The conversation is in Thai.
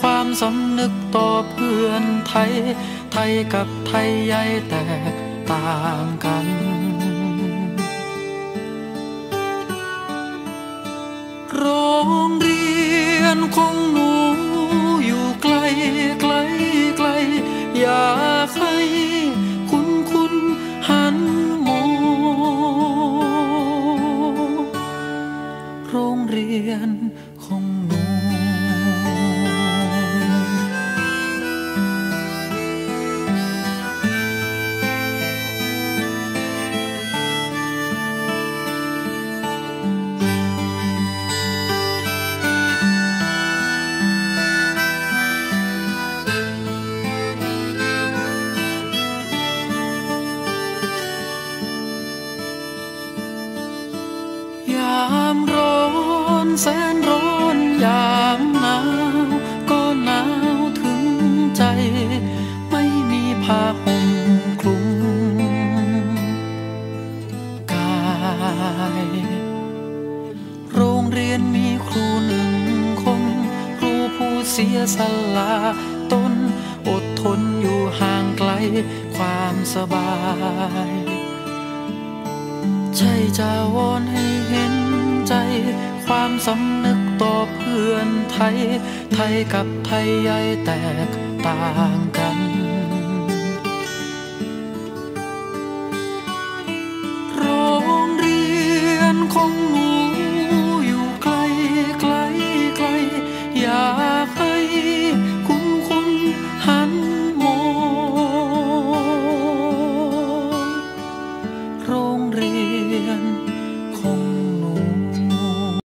ความสำนึกต่อเพื่อนไทย ไทยกับไทยใหญ่แตกต่างกันโรงเรียนของหนูามร้อนแสนร้อนยามหนาวก็หนาวถึงใจ ไม่มีผ้าห่มคลุมกาย โรงเรียนมีครูหนึ่งคน ครูผู้เสียสละตนอดทนอยู่ห่างไกลความสบายใช่จะวอนให้เห็น ใจ ความสำนึกต่อเพื่อนไทย ไทยกับไทยใหญ่แตกต่างกัน โรงเรียนของ